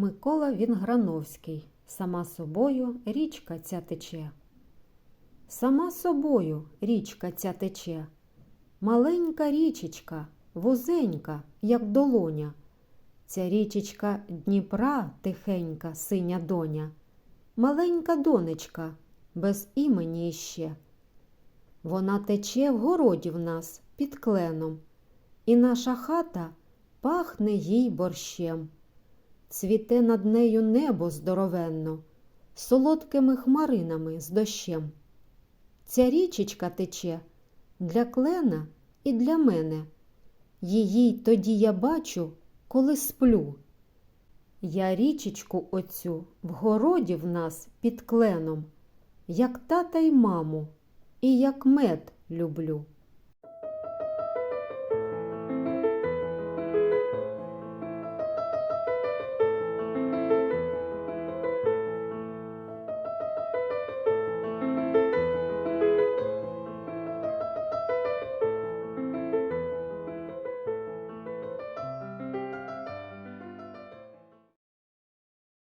Микола Вінграновський. Сама собою річка ця тече. Сама собою річка ця тече. Маленька річечка, вузенька, як долоня. Ця річечка Дніпра тихенька, синя доня. Маленька донечка, без імені іще. Вона тече в городі в нас під кленом, і наша хата пахне їй борщем. Цвіте над нею небо здоровенно, солодкими хмаринами з дощем. Ця річечка тече для клена і для мене. Її тоді я бачу, коли сплю. Я річечку оцю в городі в нас під кленом, як тата й маму, і як мед люблю.